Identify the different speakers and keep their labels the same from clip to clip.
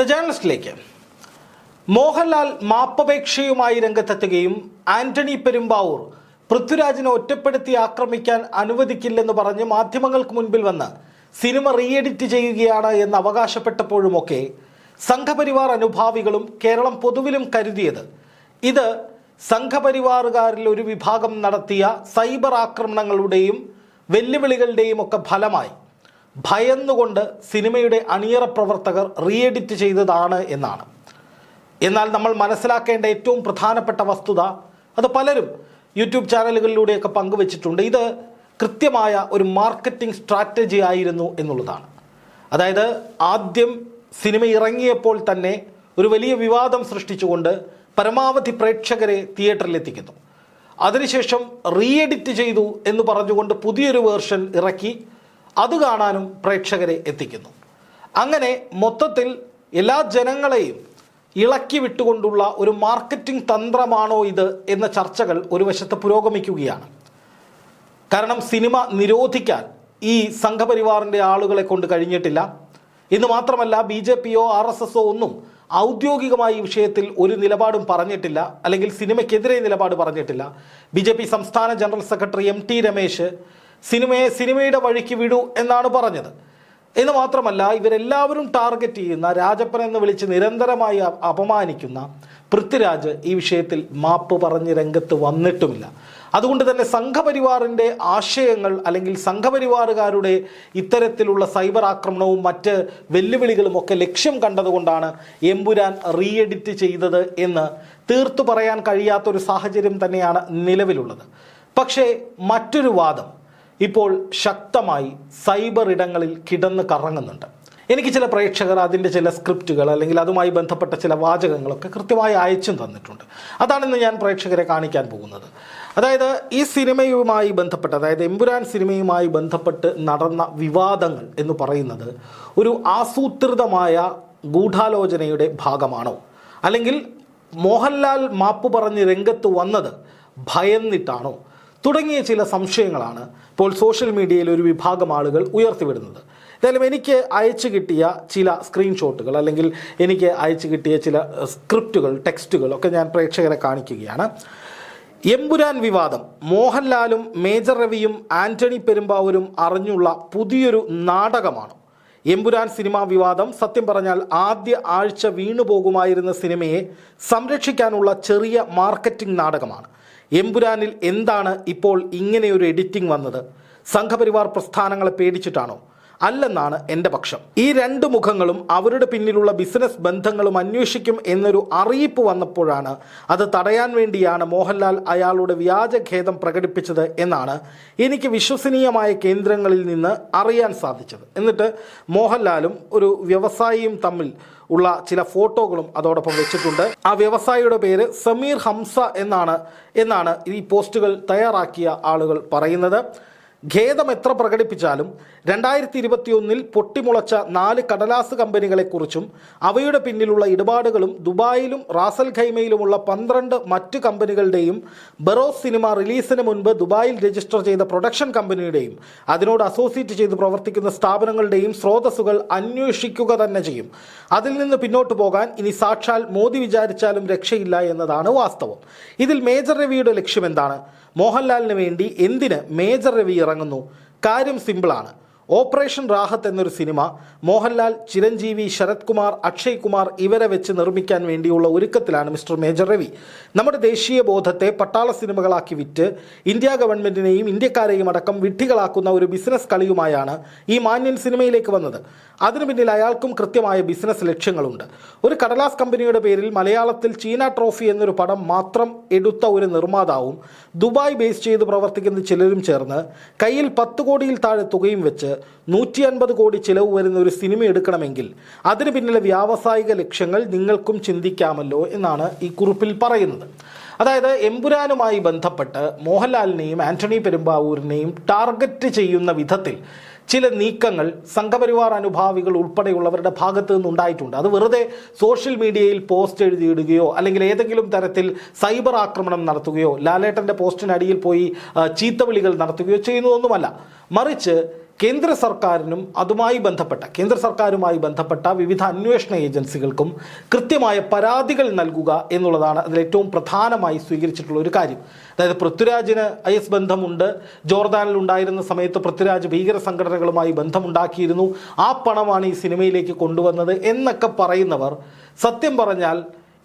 Speaker 1: The ജേർണലിസ്റ്റിലേക്ക് മോഹൻലാൽ മാപ്പപേക്ഷയുമായി രംഗത്തെത്തുകയും ആന്റണി പെരുമ്പാവൂർ പൃഥ്വിരാജിനെ ഒറ്റപ്പെടുത്തി ആക്രമിക്കാൻ അനുവദിക്കില്ലെന്ന് പറഞ്ഞ് മാധ്യമങ്ങൾക്ക് മുൻപിൽ വന്ന് സിനിമ റീ എഡിറ്റ് ചെയ്യുകയാണ് എന്ന് അവകാശപ്പെട്ടപ്പോഴുമൊക്കെ സംഘപരിവാർ അനുഭാവികളും കേരളം പൊതുവിലും കരുതിയത്. ഇത് സംഘപരിവാറുകാരിൽ ഒരു വിഭാഗം നടത്തിയ സൈബർ ആക്രമണങ്ങളുടെയും വെല്ലുവിളികളുടെയും ഒക്കെ ഫലമായി. ഭയന്നുകൊണ്ട് സിനിമയുടെ അണിയറ പ്രവർത്തകർ റീഎഡിറ്റ് ചെയ്തതാണ് എന്നാണ്. എന്നാൽ നമ്മൾ മനസ്സിലാക്കേണ്ട ഏറ്റവും പ്രധാനപ്പെട്ട വസ്തുത അത് പലരും യൂട്യൂബ് ചാനലുകളിലൂടെയൊക്കെ പങ്കുവച്ചിട്ടുണ്ട്. ഇത് കൃത്യമായ ഒരു മാർക്കറ്റിംഗ് സ്ട്രാറ്റജി ആയിരുന്നു എന്നുള്ളതാണ്. അതായത് ആദ്യം സിനിമ ഇറങ്ങിയപ്പോൾ തന്നെ ഒരു വലിയ വിവാദം സൃഷ്ടിച്ചുകൊണ്ട് പരമാവധി പ്രേക്ഷകരെ തിയേറ്ററിൽ എത്തിക്കുന്നു അതിനുശേഷം റീഎഡിറ്റ് ചെയ്തു എന്ന് പറഞ്ഞുകൊണ്ട് പുതിയൊരു വേർഷൻ ഇറക്കി. അത് കാണാനും പ്രേക്ഷകരെ എത്തിക്കുന്നു. അങ്ങനെ മൊത്തത്തിൽ എല്ലാ ജനങ്ങളെയും ഇളക്കി വിട്ടുകൊണ്ടുള്ള ഒരു മാർക്കറ്റിംഗ് തന്ത്രമാണോ ഇത് എന്ന ചർച്ചകൾ ഒരു വശത്ത് പുരോഗമിക്കുകയാണ്. കാരണം സിനിമ നിരോധിക്കാൻ ഈ സംഘപരിവാറിന്റെ ആളുകളെ കൊണ്ട് കഴിഞ്ഞിട്ടില്ല. ഇന്ന് മാത്രമല്ല ബി ജെ പിയോ ആർ എസ് എസോ ഒന്നും ഔദ്യോഗികമായി ഈ വിഷയത്തിൽ ഒരു നിലപാടും പറഞ്ഞിട്ടില്ല. അല്ലെങ്കിൽ സിനിമയ്ക്കെതിരെ നിലപാട് പറഞ്ഞിട്ടില്ല. ബി ജെ പി സംസ്ഥാന general secretary M T Ramesh സിനിമയെ സിനിമയുടെ വഴിക്ക് വിടൂ എന്നാണ് പറഞ്ഞത്. എന്ന് മാത്രമല്ല ഇവരെല്ലാവരും ടാർഗറ്റ് ചെയ്യുന്ന രാജപ്പൻ എന്ന് വിളിച്ച് നിരന്തരമായി അപമാനിക്കുന്ന പൃഥ്വിരാജ് ഈ വിഷയത്തിൽ മാപ്പ് പറഞ്ഞ് രംഗത്ത് വന്നിട്ടുമില്ല. അതുകൊണ്ട് തന്നെ സംഘപരിവാറിന്റെ ആശയങ്ങൾ അല്ലെങ്കിൽ സംഘപരിവാറുകാരുടെ ഇത്തരത്തിലുള്ള സൈബർ ആക്രമണവും മറ്റ് വെല്ലുവിളികളും ഒക്കെ ലക്ഷ്യം കണ്ടതുകൊണ്ടാണ് എമ്പുരാൻ റീ എഡിറ്റ് ചെയ്തത് എന്ന് തീർത്തു പറയാൻ കഴിയാത്തൊരു സാഹചര്യം തന്നെയാണ് നിലവിലുള്ളത്. പക്ഷേ മറ്റൊരു വാദം ഇപ്പോൾ ശക്തമായി സൈബർ ഇടങ്ങളിൽ കിടന്ന് കറങ്ങുന്നുണ്ട്. എനിക്ക് ചില പ്രേക്ഷകർ അതിന്റെ ചില സ്ക്രിപ്റ്റുകൾ അല്ലെങ്കിൽ അതുമായി ബന്ധപ്പെട്ട ചില വാചകങ്ങളൊക്കെ കൃത്യമായി അയച്ചും തന്നിട്ടുണ്ട്. അതാണിന്ന് ഞാൻ പ്രേക്ഷകരെ കാണിക്കാൻ പോകുന്നത്. അതായത് ഈ സിനിമയുമായി ബന്ധപ്പെട്ട് അതായത് എമ്പുരാൻ സിനിമയുമായി ബന്ധപ്പെട്ട് നടന്ന വിവാദങ്ങൾ എന്ന് പറയുന്നത് ഒരു ആസൂത്രിതമായ ഗൂഢാലോചനയുടെ ഭാഗമാണോ? അല്ലെങ്കിൽ മോഹൻലാൽ മാപ്പ് പറഞ്ഞ് രംഗത്ത് വന്നത് ഭയന്നിട്ടാണോ? തുടങ്ങിയ ചില സംശയങ്ങളാണ് ഇപ്പോൾ സോഷ്യൽ മീഡിയയിൽ ഒരു വിഭാഗം ആളുകൾ ഉയർത്തിവിടുന്നത്. എന്തായാലും എനിക്ക് അയച്ചു കിട്ടിയ ചില സ്ക്രീൻഷോട്ടുകൾ അല്ലെങ്കിൽ എനിക്ക് അയച്ചു കിട്ടിയ ചില സ്ക്രിപ്റ്റുകൾ ടെക്സ്റ്റുകൾ ഒക്കെ ഞാൻ പ്രേക്ഷകരെ കാണിക്കുകയാണ്. എമ്പുരാൻ വിവാദം. മോഹൻലാലും മേജർ രവിയും ആന്റണി പെരുമ്പാവൂരും അറിഞ്ഞുള്ള പുതിയൊരു നാടകമാണ്. എമ്പുരാൻ സിനിമാ വിവാദം. സത്യം പറഞ്ഞാൽ ആദ്യ ആഴ്ച വീണുപോകുമായിരുന്ന സിനിമയെ സംരക്ഷിക്കാനുള്ള ചെറിയ മാർക്കറ്റിംഗ് നാടകമാണ്. എമ്പുരാനിൽ എന്താണ് ഇപ്പോൾ ഇങ്ങനെയൊരു എഡിറ്റിംഗ് വന്നത്? സംഘപരിവാർ പ്രസ്ഥാനങ്ങളെ പേടിച്ചിട്ടാണോ? അല്ലെന്നാണ് എന്റെ പക്ഷം. ഈ രണ്ട് മുഖങ്ങളും അവരുടെ പിന്നിലുള്ള ബിസിനസ് ബന്ധങ്ങളും അന്വേഷിക്കും എന്നൊരു അറിയിപ്പ് വന്നപ്പോഴാണ് അത് തടയാൻ വേണ്ടിയാണ് മോഹൻലാൽ അയാളുടെ വ്യാജഖേദം പ്രകടിപ്പിച്ചത് എന്നാണ് എനിക്ക് വിശ്വസനീയമായ കേന്ദ്രങ്ങളിൽ നിന്ന് അറിയാൻ സാധിച്ചത്. എന്നിട്ട് മോഹൻലാലും ഒരു വ്യവസായിയും തമ്മിൽ ഉള്ള ചില ഫോട്ടോകളും അതോടൊപ്പം വെച്ചിട്ടുണ്ട്. ആ വ്യവസായിയുടെ പേര് സമീർ ഹംസ എന്നാണ് എന്നാണ് ഈ പോസ്റ്റുകൾ തയ്യാറാക്കിയ ആളുകൾ പറയുന്നത്. ഖേദം എത്ര പ്രകടിപ്പിച്ചാലും രണ്ടായിരത്തി ഇരുപത്തിയൊന്നിൽ പൊട്ടിമുളച്ച നാല് കടലാസ് കമ്പനികളെക്കുറിച്ചും അവയുടെ പിന്നിലുള്ള ഇടപാടുകളും ദുബായിലും റാസൽ ഖൈമയിലുമുള്ള പന്ത്രണ്ട് മറ്റ് കമ്പനികളുടെയും ബറോസ് സിനിമ റിലീസിന് മുൻപ് ദുബായിൽ രജിസ്റ്റർ ചെയ്ത പ്രൊഡക്ഷൻ കമ്പനിയുടെയും അതിനോട് അസോസിയേറ്റ് ചെയ്ത് പ്രവർത്തിക്കുന്ന സ്ഥാപനങ്ങളുടെയും സ്രോതസ്സുകൾ അന്വേഷിക്കുക തന്നെ ചെയ്യും. അതിൽ നിന്ന് പിന്നോട്ട് പോകാൻ ഇനി സാക്ഷാൽ മോദി വിചാരിച്ചാലും രക്ഷയില്ല എന്നതാണ് വാസ്തവം. ഇതിൽ മേജർ രവിയുടെ ലക്ഷ്യം എന്താണ്? മോഹൻലാലിന് വേണ്ടി എന്തിന് മേജർ രവി ഇറങ്ങുന്നു? കാര്യം സിമ്പിളാണ് ഓപ്പറേഷൻ റാഹത്ത് എന്നൊരു സിനിമ മോഹൻലാൽ ചിരഞ്ജീവി ശരത് കുമാർ അക്ഷയ് കുമാർ ഇവരെ വെച്ച് നിർമ്മിക്കാൻ വേണ്ടിയുള്ള ഒരുക്കത്തിലാണ് മിസ്റ്റർ മേജർ രവി. നമ്മുടെ ദേശീയ ബോധത്തെ പട്ടാള സിനിമകളാക്കി വിറ്റ് ഇന്ത്യ ഗവൺമെന്റിനെയും ഇന്ത്യക്കാരെയും അടക്കം വിഡ്ഢികളാക്കുന്ന ഒരു ബിസിനസ് കളിയുമായാണ് ഈ മാന്യൻ സിനിമയിലേക്ക് വന്നത്. അതിനു പിന്നിൽ അയാൾക്കും കൃത്യമായ ബിസിനസ് ലക്ഷ്യങ്ങളുണ്ട്. ഒരു കടലാസ് കമ്പനിയുടെ പേരിൽ മലയാളത്തിൽ ചീന ട്രോഫി എന്നൊരു പടം മാത്രം എടുത്ത ഒരു നിർമ്മാതാവും ദുബായ് ബേസ് ചെയ്ത് പ്രവർത്തിക്കുന്ന ചിലരും ചേർന്ന് കയ്യിൽ പത്ത് കോടിയിൽ താഴെ തുകയും വെച്ച് നൂറ്റി അൻപത് കോടി ചിലവ് വരുന്ന ഒരു സിനിമ എടുക്കണമെങ്കിൽ അതിന് പിന്നിലെ വ്യാവസായിക ലക്ഷ്യങ്ങൾ നിങ്ങൾക്കും ചിന്തിക്കാമല്ലോ എന്നാണ് ഈ കുറിപ്പിൽ പറയുന്നത്. അതായത് എമ്പുരാനുമായി ബന്ധപ്പെട്ട് മോഹൻലാലിനെയും ആന്റണി പെരുമ്പാവൂരിനെയും ടാർഗറ്റ് ചെയ്യുന്ന വിധത്തിൽ ചില നീക്കങ്ങൾ സംഘപരിവാർ അനുഭാവികൾ ഉൾപ്പെടെയുള്ളവരുടെ ഭാഗത്തു നിന്നുണ്ടായിട്ടുണ്ട്. അത് വെറുതെ സോഷ്യൽ മീഡിയയിൽ പോസ്റ്റ് എഴുതിയിടുകയോ അല്ലെങ്കിൽ ഏതെങ്കിലും തരത്തിൽ സൈബർ ആക്രമണം നടത്തുകയോ ലാലേട്ടന്റെ പോസ്റ്റിനടിയിൽ പോയി ചീത്ത ചീത്തവിളികൾ നടത്തുകയോ ചെയ്യുന്നതൊന്നുമല്ല. മറിച്ച് കേന്ദ്ര സർക്കാരിനും അതുമായി ബന്ധപ്പെട്ട കേന്ദ്ര സർക്കാരുമായി ബന്ധപ്പെട്ട വിവിധ അന്വേഷണ ഏജൻസികൾക്കും കൃത്യമായ പരാതികൾ നൽകുക എന്നുള്ളതാണ് അതിൽ ഏറ്റവും പ്രധാനമായി സ്വീകരിച്ചിട്ടുള്ള ഒരു കാര്യം. അതായത് പൃഥ്വിരാജിന് ഐ എസ് ബന്ധമുണ്ട്. ജോർദാനിൽ ഉണ്ടായിരുന്ന സമയത്ത് പൃഥ്വിരാജ് ഭീകര സംഘടനകളുമായി ബന്ധമുണ്ടാക്കിയിരുന്നു. ആ പണമാണ് ഈ സിനിമയിലേക്ക് കൊണ്ടുവന്നത് എന്നൊക്കെ പറയുന്നവർ സത്യം പറഞ്ഞാൽ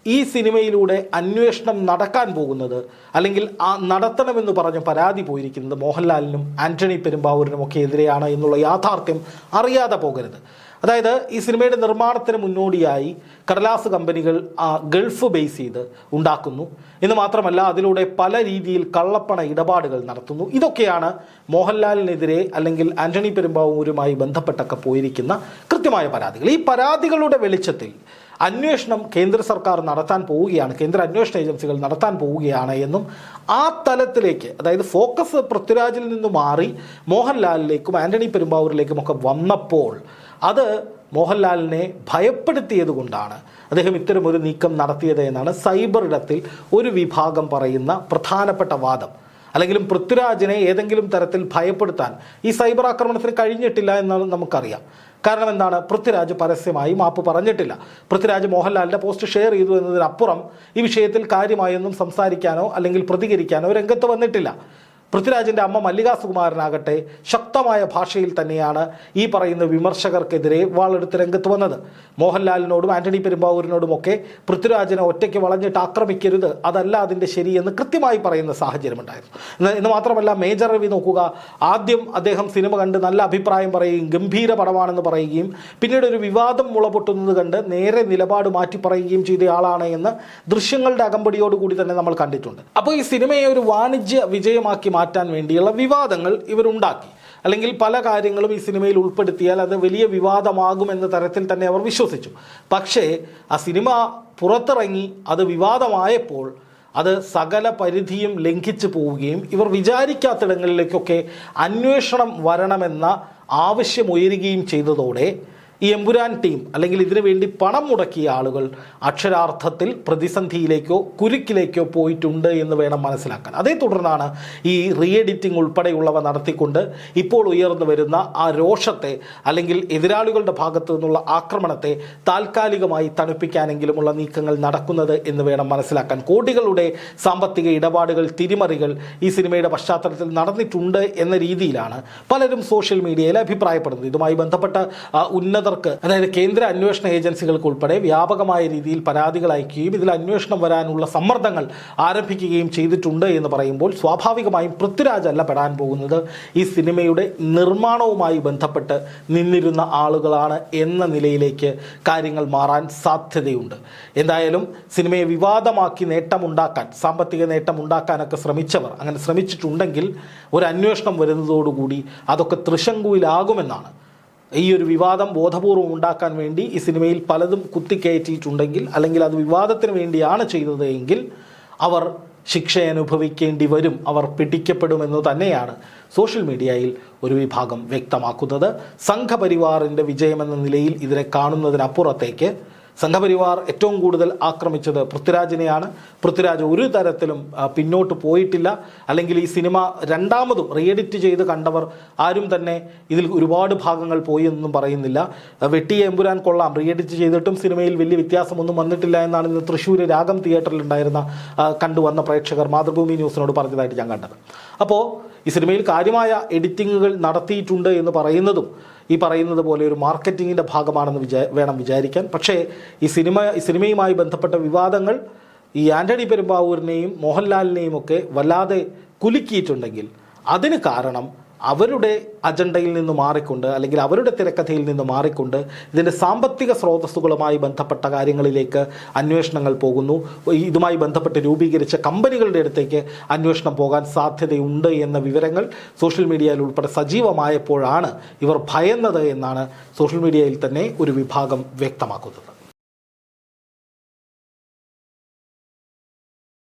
Speaker 1: ഈ സിനിമയിലൂടെ അന്വേഷണം നടക്കാൻ പോകുന്നത് അല്ലെങ്കിൽ ആ നടത്തണമെന്ന് പറഞ്ഞ് പരാതി പോയിരിക്കുന്നത് മോഹൻലാലിനും ആന്റണി പെരുമ്പാവൂരിനും ഒക്കെ എതിരെയാണ് എന്നുള്ള യാഥാർത്ഥ്യം അറിയാതെ പോകരുത്. അതായത് ഈ സിനിമയുടെ നിർമ്മാണത്തിന് മുന്നോടിയായി കടലാസ് കമ്പനികൾ ആ, ഗൾഫ് ബേസ് ചെയ്ത് ഉണ്ടാക്കുന്നു. എന്ന് മാത്രമല്ല അതിലൂടെ പല രീതിയിൽ കള്ളപ്പണ ഇടപാടുകൾ നടത്തുന്നു. ഇതൊക്കെയാണ് മോഹൻലാലിനെതിരെ അല്ലെങ്കിൽ ആന്റണി പെരുമ്പാവൂരുമായി ബന്ധപ്പെട്ടൊക്കെ പോയിരിക്കുന്ന കൃത്യമായ പരാതികൾ. ഈ പരാതികളുടെ വെളിച്ചത്തിൽ അന്വേഷണം കേന്ദ്ര സർക്കാർ നടത്താൻ പോവുകയാണ്. കേന്ദ്ര അന്വേഷണ ഏജൻസികൾ നടത്താൻ പോവുകയാണ് എന്നും ആ തലത്തിലേക്ക് അതായത് ഫോക്കസ് പൃഥ്വിരാജിൽ നിന്ന് മാറി മോഹൻലാലിലേക്കും ആന്റണി പെരുമ്പാവൂരിലേക്കും ഒക്കെ വന്നപ്പോൾ അത് മോഹൻലാലിനെ ഭയപ്പെടുത്തിയത് കൊണ്ടാണ്. അദ്ദേഹം ഇത്തരമൊരു നീക്കം നടത്തിയത് എന്നാണ് സൈബർ ഇടത്തിൽ ഒരു വിഭാഗം പറയുന്ന പ്രധാനപ്പെട്ട വാദം. അല്ലെങ്കിലും പൃഥ്വിരാജിനെ ഏതെങ്കിലും തരത്തിൽ ഭയപ്പെടുത്താൻ ഈ സൈബർ ആക്രമണത്തിന് കഴിഞ്ഞിട്ടില്ല എന്നാണ് നമുക്കറിയാം. കാരണം എന്താണ്? പൃഥ്വിരാജ് പരസ്യമായി മാപ്പ് പറഞ്ഞിട്ടില്ല. പൃഥ്വിരാജ് മോഹൻലാലിന്റെ പോസ്റ്റ് ഷെയർ ചെയ്തു എന്നതിനപ്പുറം ഈ വിഷയത്തിൽ കാര്യമായൊന്നും സംസാരിക്കാനോ അല്ലെങ്കിൽ പ്രതികരിക്കാനോ രംഗത്ത് വന്നിട്ടില്ല. പൃഥ്വിരാജിന്റെ അമ്മ മല്ലികാ സുകുമാരനാകട്ടെ ശക്തമായ ഭാഷയിൽ തന്നെയാണ് ഈ പറയുന്ന വിമർശകർക്കെതിരെ വാളെടുത്ത് രംഗത്ത് വന്നത്. മോഹൻലാലിനോടും ആന്റണി പെരുമ്പാവൂരിനോടും ഒക്കെ പൃഥ്വിരാജിനെ ഒറ്റയ്ക്ക് വളഞ്ഞിട്ട് ആക്രമിക്കരുത്. അതല്ല അതിന്റെ ശരിയെന്ന് കൃത്യമായി പറയുന്ന സാഹചര്യമുണ്ടായിരുന്നു. എന്ന് മാത്രമല്ല മേജർ രവി നോക്കുക ആദ്യം അദ്ദേഹം സിനിമ കണ്ട് നല്ല അഭിപ്രായം പറയുകയും ഗംഭീര പടമാണെന്ന് പറയുകയും പിന്നീട് ഒരു വിവാദം മുളപൊട്ടുന്നത് കണ്ട് നേരെ നിലപാട് മാറ്റി പറയുകയും ചെയ്തയാളാണ് എന്ന് ദൃശ്യങ്ങളുടെ അകമ്പടിയോടുകൂടി തന്നെ നമ്മൾ കണ്ടിട്ടുണ്ട്. അപ്പോൾ ഈ സിനിമയെ ഒരു വാണിജ്യ വിജയമാക്കി മാറ്റാൻ വേണ്ടിയുള്ള വിവാദങ്ങൾ ഇവരുണ്ടാക്കി അല്ലെങ്കിൽ പല കാര്യങ്ങളും ഈ സിനിമയിൽ ഉൾപ്പെടുത്തിയാൽ അത് വലിയ വിവാദമാകുമെന്ന തരത്തിൽ തന്നെ അവർ വിശ്വസിച്ചു. പക്ഷേ ആ സിനിമ പുറത്തിറങ്ങി അത് വിവാദമായപ്പോൾ അത് സകല പരിധിയും ലംഘിച്ചു പോവുകയും ഇവർ വിചാരിക്കാത്തിടങ്ങളിലേക്കൊക്കെ അന്വേഷണം വരണമെന്ന ആവശ്യമുയരുകയും ചെയ്തതോടെ ഈ എമ്പുരാൻ ടീം അല്ലെങ്കിൽ ഇതിനു വേണ്ടി പണം മുടക്കിയ ആളുകൾ അക്ഷരാർത്ഥത്തിൽ പ്രതിസന്ധിയിലേക്കോ കുരുക്കിലേക്കോ പോയിട്ടുണ്ട് എന്ന് വേണം മനസ്സിലാക്കാൻ. അതേ തുടർന്നാണ് ഈ റീ എഡിറ്റിംഗ് ഉൾപ്പെടെയുള്ളവ നടത്തിക്കൊണ്ട് ഇപ്പോൾ ഉയർന്നു വരുന്ന ആ രോഷത്തെ അല്ലെങ്കിൽ എതിരാളികളുടെ ഭാഗത്തു നിന്നുള്ള ആക്രമണത്തെ താൽക്കാലികമായി തണുപ്പിക്കാനെങ്കിലുമുള്ള നീക്കങ്ങൾ നടക്കുന്നത് എന്ന് വേണം മനസ്സിലാക്കാൻ. കോടികളുടെ സാമ്പത്തിക ഇടപാടുകൾ തിരിമറികൾ ഈ സിനിമയുടെ പശ്ചാത്തലത്തിൽ നടന്നിട്ടുണ്ട് എന്ന രീതിയിലാണ് പലരും സോഷ്യൽ മീഡിയയിൽ അഭിപ്രായപ്പെടുന്നത്. ഇതുമായി ബന്ധപ്പെട്ട ആ, ഉന്നതർക്ക് അതായത് കേന്ദ്ര അന്വേഷണ ഏജൻസികൾക്ക് ഉൾപ്പെടെ വ്യാപകമായ രീതിയിൽ പരാതികൾ അയക്കുകയും ഇതിൽ അന്വേഷണം വരാനുള്ള സമ്മർദ്ദങ്ങൾ ആരംഭിക്കുകയും ചെയ്തിട്ടുണ്ട് എന്ന് പറയുമ്പോൾ സ്വാഭാവികമായും പൃഥ്വിരാജ് അല്ല പെടാൻ പോകുന്നത്. ഈ സിനിമയുടെ നിർമ്മാണവുമായി ബന്ധപ്പെട്ട് നിന്നിരുന്ന ആളുകളാണ് എന്ന നിലയിലേക്ക് കാര്യങ്ങൾ മാറാൻ സാധ്യതയുണ്ട്. എന്തായാലും സിനിമയെ വിവാദമാക്കി നേട്ടമുണ്ടാക്കാൻ സാമ്പത്തിക നേട്ടമുണ്ടാക്കാനൊക്കെ ശ്രമിച്ചവർ അങ്ങനെ ശ്രമിച്ചിട്ടുണ്ടെങ്കിൽ ഒരു അന്വേഷണം വരുന്നതോടുകൂടി അതൊക്കെ തൃശങ്കുവിലാകുമെന്നാണ് ഈ ഒരു വിവാദം ബോധപൂർവം ഉണ്ടാക്കാൻ വേണ്ടി ഈ സിനിമയിൽ പലതും കുത്തിക്കയറ്റിയിട്ടുണ്ടെങ്കിൽ അല്ലെങ്കിൽ അത് വിവാദത്തിന് വേണ്ടിയാണ് ചെയ്തത് എങ്കിൽ അവർ ശിക്ഷ അനുഭവിക്കേണ്ടി വരും അവർ പിടിക്കപ്പെടുമെന്ന് തന്നെയാണ് സോഷ്യൽ മീഡിയയിൽ ഒരു വിഭാഗം വ്യക്തമാക്കുന്നത്. സംഘപരിവാറിന്റെ വിജയമെന്ന നിലയിൽ ഇതിനെ കാണുന്നതിനപ്പുറത്തേക്ക് സംഘപരിവാർ ഏറ്റവും കൂടുതൽ ആക്രമിച്ചത് പൃഥ്വിരാജിനെയാണ്. പൃഥ്വിരാജ് ഒരു തരത്തിലും പിന്നോട്ട് പോയിട്ടില്ല. അല്ലെങ്കിൽ ഈ സിനിമ രണ്ടാമതും റീഎഡിറ്റ് ചെയ്ത് കണ്ടവർ ആരും തന്നെ ഇതിൽ ഒരുപാട് ഭാഗങ്ങൾ പോയി എന്നൊന്നും പറയുന്നില്ല വെട്ടിയ എമ്പുരാൻ കൊള്ളാം. റീഎഡിറ്റ് ചെയ്തിട്ടും സിനിമയിൽ വലിയ വ്യത്യാസമൊന്നും വന്നിട്ടില്ല എന്നാണ് ഇന്ന് തൃശ്ശൂർ രാഗം തിയേറ്ററിൽ ഉണ്ടായിരുന്ന കണ്ടുവന്ന പ്രേക്ഷകർ മാതൃഭൂമി ന്യൂസിനോട് പറഞ്ഞതായിട്ട് ഞാൻ കണ്ടത്. അപ്പോൾ ഈ സിനിമയിൽ കാര്യമായ എഡിറ്റിങ്ങുകൾ നടത്തിയിട്ടുണ്ട് എന്ന് പറയുന്നതും ഈ പറയുന്നത് പോലെ ഒരു മാർക്കറ്റിങ്ങിന്റെ ഭാഗമാണെന്ന് വിചാ വേണം വിചാരിക്കാൻ. പക്ഷേ ഈ സിനിമ ഈ സിനിമയുമായി ബന്ധപ്പെട്ട വിവാദങ്ങൾ ഈ ആന്റണി പെരുമ്പാവൂരിനെയും മോഹൻലാലിനെയും ഒക്കെ വല്ലാതെ കുലുക്കിയിട്ടുണ്ടെങ്കിൽ അതിന് കാരണം അവരുടെ അജണ്ടയിൽ നിന്ന് മാറിക്കൊണ്ട് അല്ലെങ്കിൽ അവരുടെ തിരക്കഥയിൽ നിന്ന് മാറിക്കൊണ്ട് ഇതിന്റെ സാമ്പത്തിക സ്രോതസ്സുകളുമായി ബന്ധപ്പെട്ട കാര്യങ്ങളിലേക്ക് അന്വേഷണങ്ങൾ പോകുന്നു. ഇതുമായി ബന്ധപ്പെട്ട് രൂപീകരിച്ച കമ്പനികളുടെ അടുത്തേക്ക് അന്വേഷണം പോകാൻ സാധ്യതയുണ്ട് എന്ന വിവരങ്ങൾ സോഷ്യൽ മീഡിയയിൽ ഉൾപ്പെടെ സജീവമായപ്പോഴാണ് ഇവർ ഭയന്നത് എന്നാണ് സോഷ്യൽ മീഡിയയിൽ തന്നെ ഒരു വിഭാഗം വ്യക്തമാക്കുന്നത്.